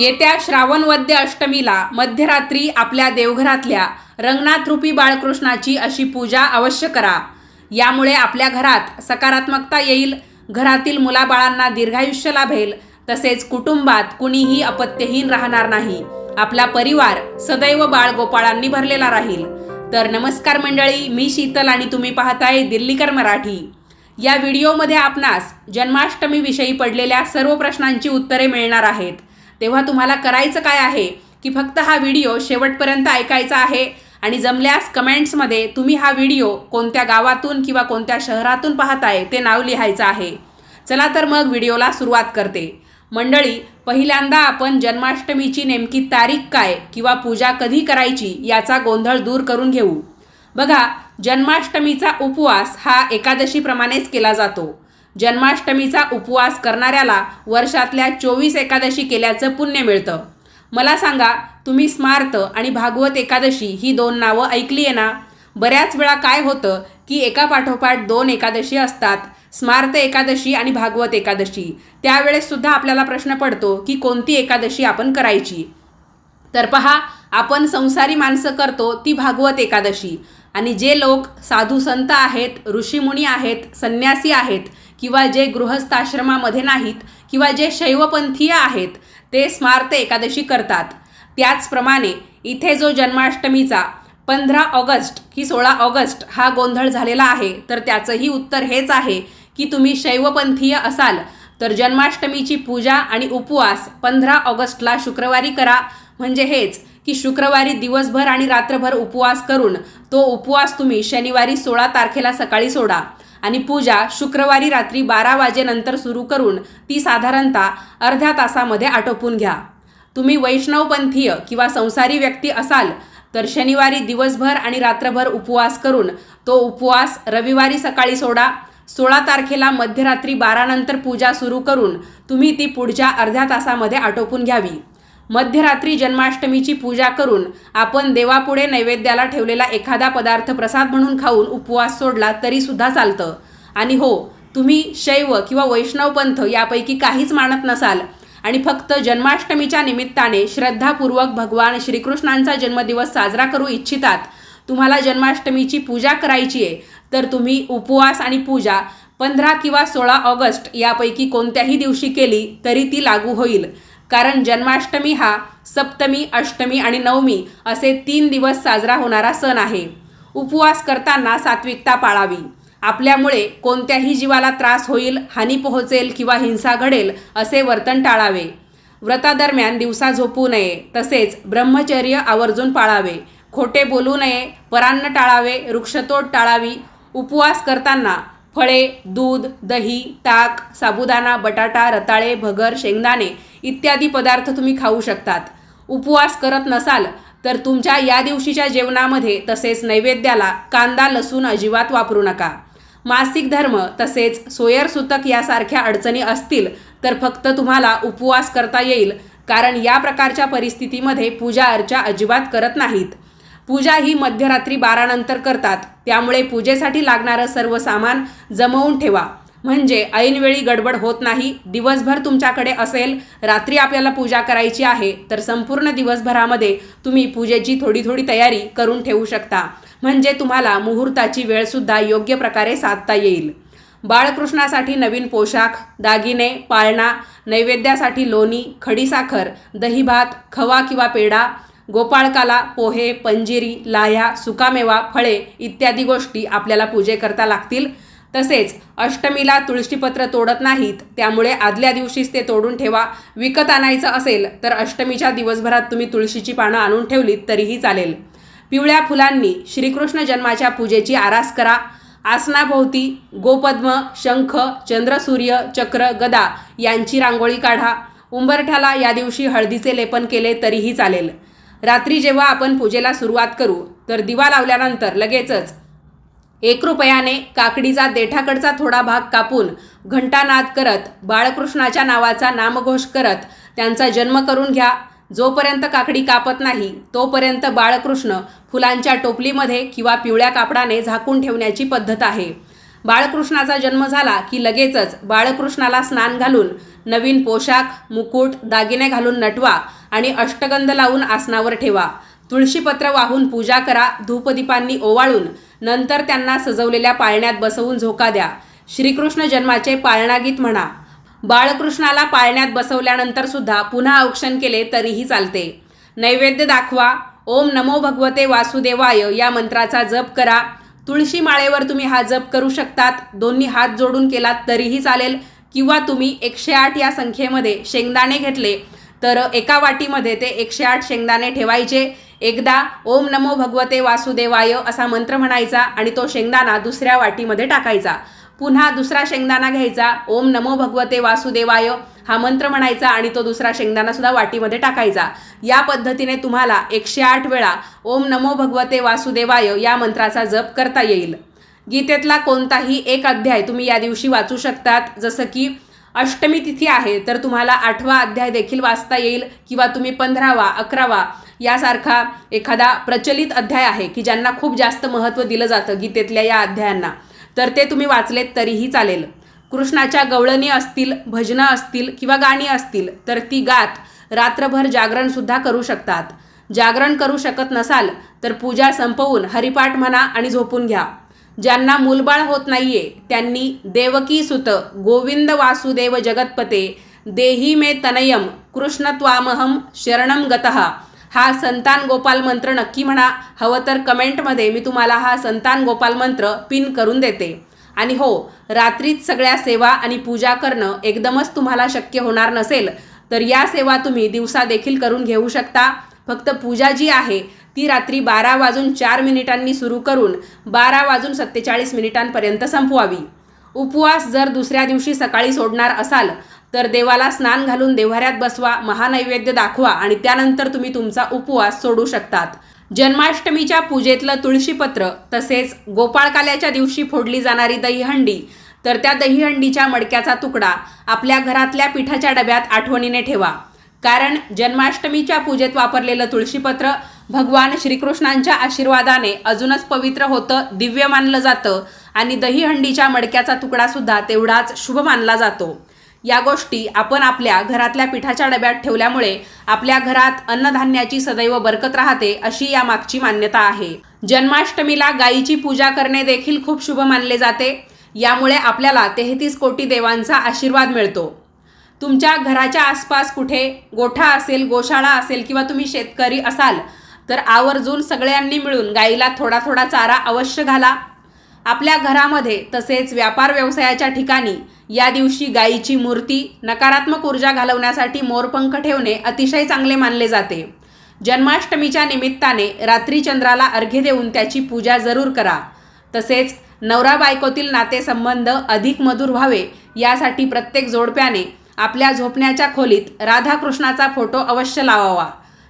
येत्या श्रावणवद्य अष्टमीला मध्यरात्री आपल्या देवघरातल्या रंगनाथरूपी बाळकृष्णाची अशी पूजा अवश्य करा. यामुळे आपल्या घरात सकारात्मकता येईल घरातील मुलाबाळांना दीर्घायुष्य लाभेल तसेच कुटुंबात कुणीही अपत्यहीन राहणार नाही. आपला परिवार सदैव बाळगोपाळांनी भरलेला राहील. तर नमस्कार मंडळी मी शीतल आणि तुम्ही पाहताय दिल्लीकर मराठी. या व्हिडिओमध्ये आपणास जन्माष्टमीविषयी पडलेल्या सर्व प्रश्नांची उत्तरे मिळणार आहेत. तेव्हा तुम्हाला करायचं काय आहे की फक्त हा व्हिडिओ शेवटपर्यंत ऐकायचा आहे आणि जमल्यास कमेंट्समध्ये तुम्ही हा व्हिडिओ कोणत्या गावातून किंवा कोणत्या शहरातून पाहताय ते नाव लिहायचं आहे. चला तर मग व्हिडिओला सुरुवात करते. मंडळी पहिल्यांदा आपण जन्माष्टमीची नेमकी तारीख काय किंवा पूजा कधी करायची याचा गोंधळ दूर करून घेऊ. बघा जन्माष्टमीचा उपवास हा एकादशीप्रमाणेच केला जातो. जन्माष्टमीचा उपवास करणाऱ्याला वर्षातल्या चोवीस एकादशी केल्याचं पुण्य मिळतं. मला सांगा तुम्ही स्मार्त आणि भागवत एकादशी ही दोन नावं ऐकली आहे ना? बऱ्याच वेळा काय होतं की एका पाठोपाठ दोन एकादशी असतात स्मार्त एकादशी आणि भागवत एकादशी. त्यावेळेससुद्धा आपल्याला प्रश्न पडतो की कोणती एकादशी आपण करायची? तर पहा आपण संसारी माणसं करतो ती भागवत एकादशी. आणि जे लोक साधू संत आहेत ऋषीमुनी आहेत संन्यासी आहेत किंवा जे गृहस्थाश्रमामध्ये नाहीत किंवा जे शैवपंथीय आहेत ते स्मार्त एकादशी करतात. त्याचप्रमाणे इथे जो जन्माष्टमीचा पंधरा ऑगस्ट की सोळा ऑगस्ट हा गोंधळ झालेला आहे तर त्याचंही उत्तर हेच आहे की तुम्ही शैवपंथीय असाल तर जन्माष्टमीची पूजा आणि उपवास पंधरा ऑगस्टला शुक्रवारी करा. म्हणजे हेच की शुक्रवारी दिवसभर आणि रात्रभर उपवास करून तो उपवास तुम्ही शनिवारी सोळा तारखेला सकाळी सोडा. आणि पूजा शुक्रवारी रात्री बारा वाजेनंतर सुरू करून ती साधारणतः अर्ध्या तासामध्ये आटोपून घ्या. तुम्ही वैष्णवपंथीय किंवा संसारी व्यक्ती असाल तर शनिवारी दिवसभर आणि रात्रभर उपवास करून तो उपवास रविवारी सकाळी सोडा. सोळा तारखेला मध्यरात्री बारानंतर पूजा सुरू करून तुम्ही ती पुढच्या अर्ध्या तासामध्ये आटोपून घ्यावी. मध्यरात्री जन्माष्टमीची पूजा करून आपण देवापुढे नैवेद्याला ठेवलेला एखादा पदार्थ प्रसाद म्हणून खाऊन उपवास सोडला तरीसुद्धा चालतं. आणि हो तुम्ही शैव किंवा वैष्णवपंथ यापैकी काहीच मानत नसाल आणि फक्त जन्माष्टमीच्या निमित्ताने श्रद्धापूर्वक भगवान श्रीकृष्णांचा जन्मदिवस साजरा करू इच्छितात तुम्हाला जन्माष्टमीची पूजा करायची आहे तर तुम्ही उपवास आणि पूजा पंधरा किंवा सोळा ऑगस्ट यापैकी कोणत्याही दिवशी केली तरी ती लागू होईल. कारण जन्माष्टमी हा सप्तमी अष्टमी आणि नवमी असे तीन दिवस साजरा होणारा सण आहे. उपवास करताना सात्विकता पाळावी. आपल्यामुळे कोणत्याही जीवाला त्रास होईल हानी पोहोचेल किंवा हिंसा घडेल असे वर्तन टाळावे. व्रतादरम्यान दिवसा झोपू नये तसेच ब्रह्मचर्य आवर्जून पाळावे. खोटे बोलू नये परान्न टाळावे वृक्षतोड टाळावी. उपवास करताना फळे दूध दही ताक साबुदाणा बटाटा रताळे भगर शेंगदाणे इत्यादी पदार्थ तुम्ही खाऊ शकतात. उपवास करत नसाल तर तुमच्या या दिवशीच्या जेवणामध्ये तसेच नैवेद्याला कांदा लसूण अजिबात वापरू नका. मासिक धर्म तसेच सोयर सुतक यासारख्या अडचणी असतील तर फक्त तुम्हाला उपवास करता येईल कारण या प्रकारच्या परिस्थितीमध्ये पूजा अर्चा अजिबात करत नाहीत. पूजा ही मध्यरात्री बारानंतर करतात त्यामुळे पूजेसाठी लागणारं सर्व सामान जमवून ठेवा. म्हणजे ऐनवेळी गडबड होत नाही दिवसभर तुमच्याकडे असेल रात्री आपल्याला पूजा करायची आहे तर संपूर्ण दिवसभरामध्ये तुम्ही पूजेची थोडी थोडी तयारी करून ठेवू शकता. म्हणजे तुम्हाला मुहूर्ताची वेळसुद्धा योग्य प्रकारे साधता येईल. बाळकृष्णासाठी नवीन पोशाख दागिने पाळणा नैवेद्यासाठी लोणी खडीसाखर दहीभात खवा किंवा पेढा गोपाळकाला पोहे पंजिरी लाह्या सुकामेवा फळे इत्यादी गोष्टी आपल्याला पूजेकरता लागतील. तसेच अष्टमीला तुळशीपत्र तोडत नाहीत त्यामुळे आदल्या दिवशीच ते तोडून ठेवा. विकत आणायचं असेल तर अष्टमीच्या दिवसभरात तुम्ही तुळशीची पानं आणून ठेवलीत तरीही चालेल. पिवळ्या फुलांनी श्रीकृष्ण जन्माच्या पूजेची आरास करा. आसनाभोवती गोपद्म शंख चंद्रसूर्य चक्र गदा यांची रांगोळी काढा. उंबरठ्याला या दिवशी हळदीचे लेपन केले तरीही चालेल. रात्री जेव्हा आपण पूजेला सुरुवात करू तर दिवा लावल्यानंतर लगेचच एक रुपयाने काकडीचा देठाकडचा थोडा भाग कापून घंटानाद करत बाळकृष्णाच्या नावाचा नामघोष करत त्यांचा जन्म करून घ्या. जोपर्यंत काकडी कापत नाही तोपर्यंत बाळकृष्ण फुलांच्या टोपलीमध्ये किंवा पिवळ्या कापडाने झाकून ठेवण्याची पद्धत आहे. बाळकृष्णाचा जन्म झाला की लगेचच बाळकृष्णाला स्नान घालून नवीन पोशाख मुकुट दागिने घालून नटवा आणि अष्टगंध लावून आसनावर ठेवा. तुळशीपत्र वाहून पूजा करा धूपदीपांनी ओवाळून नंतर त्यांना सजवलेल्या पाळण्यात बसवून झोका द्या. श्रीकृष्ण जन्माचे पाळणागीत म्हणा. बाळकृष्णाला पाळण्यात बसवल्यानंतर सुद्धा पुन्हा औक्षण केले तरीही चालते. नैवेद्य दाखवा. ओम नमो भगवते वासुदेवाय या मंत्राचा जप करा. तुळशी माळेवर तुम्ही हा जप करू शकतात. दोन्ही हात जोडून केलात तरीही चालेल. किंवा तुम्ही एकशे आठ या संख्येमध्ये शेंगदाणे घेतले तर एका वाटीमध्ये ते एकशे आठ शेंगदाणे ठेवायचे. एकदा ओम नमो भगवते वासुदेवाय असा मंत्र म्हणायचा आणि तो शेंगदाणा दुसऱ्या वाटीमध्ये टाकायचा. पुन्हा दुसरा शेंगदाणा घ्यायचा ओम नमो भगवते वासुदेवाय हा मंत्र म्हणायचा आणि तो दुसरा शेंगदाणा सुद्धा वाटीमध्ये टाकायचा. या पद्धतीने तुम्हाला एकशे आठ वेळा ओम नमो भगवते वासुदेवाय या मंत्राचा जप करता येईल. गीतेतला कोणताही एक अध्याय तुम्ही या दिवशी वाचू शकतात. जसं की अष्टमी तिथी आहे तर तुम्हाला आठवा अध्याय देखील वाचता येईल किंवा तुम्ही पंधरावा अकरावा यासारखा एखादा प्रचलित अध्याय आहे की ज्यांना खूप जास्त महत्त्व दिलं जातं गीतेतल्या या अध्यायांना. तर ते तुम्ही वाचलेत तरीही चालेल. कृष्णाच्या गवळणी असतील भजनं असतील किंवा गाणी असतील तर ती गात रात्रभर जागरणसुद्धा करू शकतात. जागरण करू शकत नसाल तर पूजा संपवून हरिपाठ म्हणा आणि झोपून घ्या. ज्यांना मूलबाळ होत नाहीये त्यांनी देवकी सुत गोविंद वासुदेव जगतपते देही मे तनयम कृष्ण त्वामहम शरणम गतः. हा संतान गोपाल मंत्र नक्की म्हणा. हवं तर कमेंटमध्ये मी तुम्हाला हा संतान गोपाल मंत्र पिन करून देते. आणि हो रात्रीत सगळ्या सेवा आणि पूजा करणं एकदमच तुम्हाला शक्य होणार नसेल तर या सेवा तुम्ही दिवसा देखील करून घेऊ शकता. फक्त पूजा जी आहे ती रात्री बारा वाजून चार मिनिटांनी सुरू करून बारा वाजून सत्तेचाळीस मिनिटांपर्यंत संपवावी. उपवास जर दुसऱ्या दिवशी सकाळी सोडणार असाल तर देवाला स्नान घालून देव्हाऱ्यात बसवा महानैवेद्य दाखवा आणि त्यानंतर तुम्ही तुमचा उपवास सोडू शकतात. जन्माष्टमीच्या पूजेतलं तुळशीपत्र तसेच गोपाळकाल्याच्या दिवशी फोडली जाणारी दहीहंडी तर त्या दहीहंडीच्या मडक्याचा तुकडा आपल्या घरातल्या पिठाच्या डब्यात आठवणीने ठेवा. कारण जन्माष्टमीच्या पूजेत वापरलेलं तुळशीपत्र भगवान श्रीकृष्णांच्या आशीर्वादाने अजूनच पवित्र होतं दिव्य मानलं जातं आणि दहीहंडीच्या मडक्याचा तुकडासुद्धा तेवढाच शुभ मानला जातो. या गोष्टी आपण आपल्या घरातल्या पिठाच्या डब्यात ठेवल्यामुळे आपल्या घरात अन्नधान्याची सदैव बरकत राहते अशी या मागची मान्यता आहे. जन्माष्टमीला गायीची पूजा करणे देखील खूप शुभ मानले जाते. यामुळे आपल्याला तेहतीस कोटी देवांचा आशीर्वाद मिळतो. तुमच्या घराच्या आसपास कुठे गोठा असेल गोशाळा असेल किंवा तुम्ही शेतकरी असाल तर आवर्जून सगळ्यांनी मिळून गाईला थोडा थोडा चारा अवश्य घाला. आपल्या घरामध्ये तसेच व्यापार व्यवसायाच्या ठिकाणी या दिवशी गायीची मूर्ती नकारात्मक ऊर्जा घालवण्यासाठी मोरपंख ठेवणे अतिशय चांगले मानले जाते. जन्माष्टमीच्या निमित्ताने रात्री चंद्राला अर्घ्य देऊन त्याची पूजा जरूर करा. तसेच नवरा बायकोतील नातेसंबंध अधिक मधुर व्हावे यासाठी प्रत्येक जोडप्याने आपल्या झोपण्याच्या खोलीत राधाकृष्णाचा फोटो अवश्य लावावा.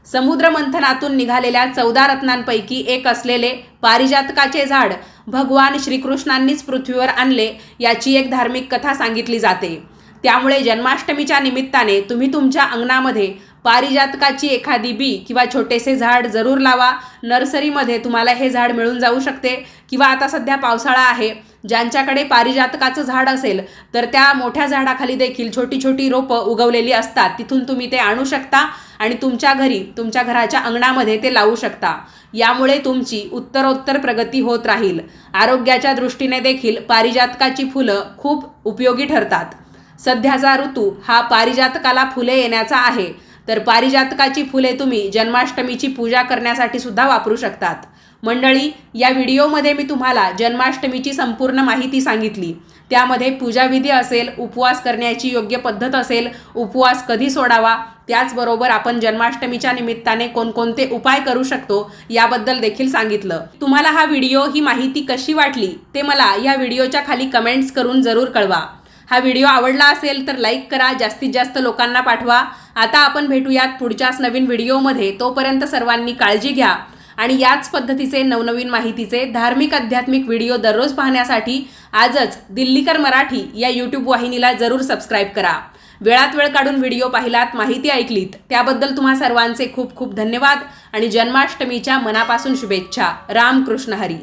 समुद्र मंथनातून निघालेल्या चौदा रत्नांपैकी एक असलेले पारिजातकाचे झाड भगवान श्रीकृष्णांनीच पृथ्वीवर आणले याची एक धार्मिक कथा सांगितली जाते. त्यामुळे जन्माष्टमीच्या निमित्ताने तुम्ही तुमच्या अंगणामध्ये पारिजातकाची एखादी बी किंवा छोटेसे झाड जरूर लावा. नर्सरीमध्ये तुम्हाला हे झाड मिळून जाऊ शकते. किंवा आता सध्या पावसाळा आहे. ज्यांच्याकडे पारिजातकाचं झाड असेल तर त्या मोठ्या झाडाखाली देखील छोटी छोटी रोपं उगवलेली असतात. तिथून तुम्ही ते आणू शकता आणि तुमच्या घरी तुमच्या घराच्या अंगणामध्ये ते लावू शकता. यामुळे तुमची उत्तरोत्तर प्रगती होत राहील. आरोग्याच्या दृष्टीने देखील पारिजातकाची फुलं खूप उपयोगी ठरतात. सध्याचा ऋतू हा पारिजातकाला फुले येण्याचा आहे. तर पारिजातकाची फुले तुम्ही जन्माष्टमीची पूजा करण्यासाठी सुद्धा वापरू शकतात. मंडळी या व्हिडिओमध्ये मी तुम्हाला जन्माष्टमीची संपूर्ण माहिती सांगितली. त्यामध्ये पूजाविधी असेल उपवास करण्याची योग्य पद्धत असेल उपवास कधी सोडावा त्याचबरोबर आपण जन्माष्टमीच्या निमित्ताने कोणकोणते उपाय करू शकतो याबद्दल देखील सांगितलं. तुम्हाला हा व्हिडिओ ही माहिती कशी वाटली ते मला या व्हिडिओच्या खाली कमेंट्स करून जरूर कळवा. हा व्हिडिओ आवडला असेल तर लाईक करा जास्तीत जास्त लोकांना पाठवा. आता आपण भेटूयात पुढच्याच नवीन व्हिडिओमध्ये. तोपर्यंत सर्वांनी काळजी घ्या आणि याच पद्धतीचे नवनवीन माहितीचे धार्मिक आध्यात्मिक व्हिडिओ दररोज पाहण्यासाठी आजच दिल्लीकर मराठी या यूट्यूब वाहिनीला जरूर सबस्क्राईब करा. वेळात वेळ काढून व्हिडिओ पाहिलात माहिती ऐकलीत त्याबद्दल तुम्हा सर्वांचे खूप खूप धन्यवाद आणि जन्माष्टमीच्या मनापासून शुभेच्छा. रामकृष्ण हरी.